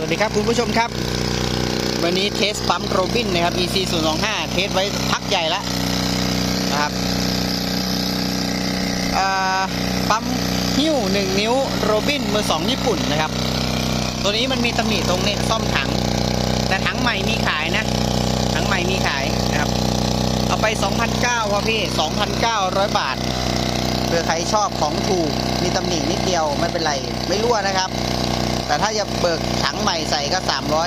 สวัสดีครับคุณผู้ชมครับ วันนี้เทสปั๊มโรบินนะครับ EC 0 2 5เทสไว้พักใหญ่แล้วนะครับปั๊มหิ้ว 1 นิ้วโรบินมือ 2 ญี่ปุ่นนะครับ ตัวนี้มันมีตำหนิตรงนี้ซ่อมถัง แต่ถังใหม่มีขายนะ ถังใหม่มีขายนะครับ เอาไป 2,900พอพี่ 2,900 บาทเผื่อใครชอบของถูกมีตำหนินิดเดียวไม่เป็นไรไม่รั่วนะครับ แต่ถ้าจะเบิกถังใหม่ใส่ก็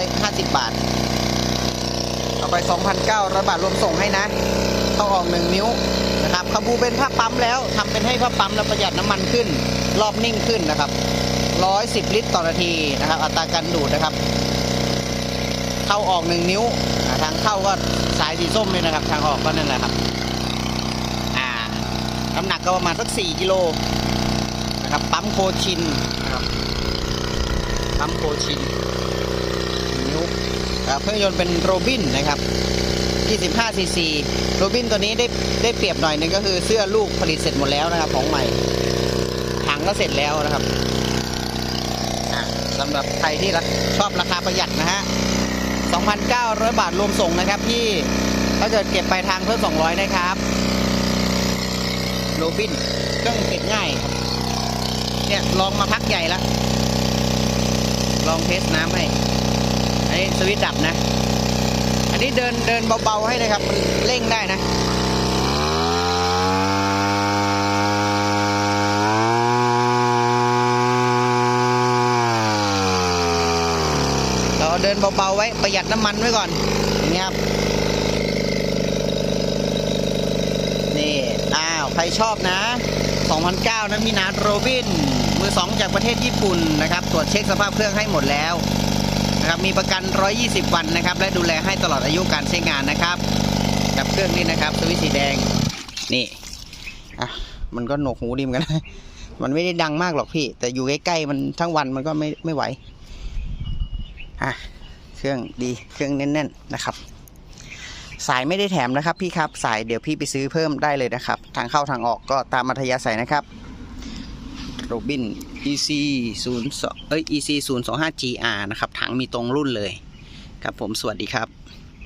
350 บาท เอาไป 2,900 บาทรวมส่งให้นะ เข้าออก1นิ้วนะครับขบูเป็นผ้าปั๊มแล้วทำเป็นให้ผ้าปั๊มแล้วประหยัดน้ำมันขึ้น รอบนิ่งขึ้นนะครับ 110 ลิตรต่อนาทีนะครับ อัตราการดูดนะครับ เข้าออก1นิ้ว ทางเข้าก็สายสีส้มเลยนะครับ ทางออกก็นั่นแหละครับอ่าน้ำหนักก็ประมาณสัก 4 กิโลนะครับ ปั๊มโคชินนะครับ ปั๊มโคชินนิ้วเครื่องยนต์เป็นโรบินนะครับ25ซีซีโรบินตัวนี้ได้ได้เปรียบหน่อยนึงก็คือเสื้อลูกผลิตเสร็จหมดแล้วนะครับ ของใหม่ถังก็เสร็จแล้วนะครับสำหรับใครที่รักชอบราคาประหยัดนะฮะ 2,900 บาทรวมส่งนะครับพี่ถ้าเกิดเก็บไปลายทางเพิ่ม 200 นะครับโรบินเครื่องติดง่าย เนี่ยลองมาพักใหญ่แล้ว ลองเทสน้ำให้ อันนี้สวิตช์ดับนะ อันนี้เดินเดินเบาๆให้นะครับ มันเร่งได้นะเราเดินเบาๆไว้ประหยัดน้ำมันไว้ก่อนอย่างเงี้ยครับนี่ อ้าว ใครชอบนะ 2009นั้นมีนาโรบิน มือ 2 จากประเทศญี่ปุ่นนะครับตรวจเช็คสภาพเครื่องให้หมดแล้วนะครับมีประกัน 120 วันนะครับ และดูแลให้ตลอดอายุการใช้งานนะครับ กับเครื่องนี้นะครับสวิตสีแดงนี่อะมันก็หนวกหูดิมกันนะมันไม่ได้ดังมากหรอกพี่ แต่อยู่ใกล้ๆมันทั้งวันมันก็ไม่ไม่ไหวอะเครื่องดีเครื่องแน่นๆนะครับ สายไม่ได้แถมนะครับพี่ครับสายเดี๋ยวพี่ไปซื้อเพิ่มได้เลยนะครับ ทางเข้าทางออกก็ตามมัธยาศัยนะครับ โรบิน EC 0 2เอ้ย EC 0 2 5 GR นะครับถังมีตรงรุ่นเลย ครับผมสวัสดีครับ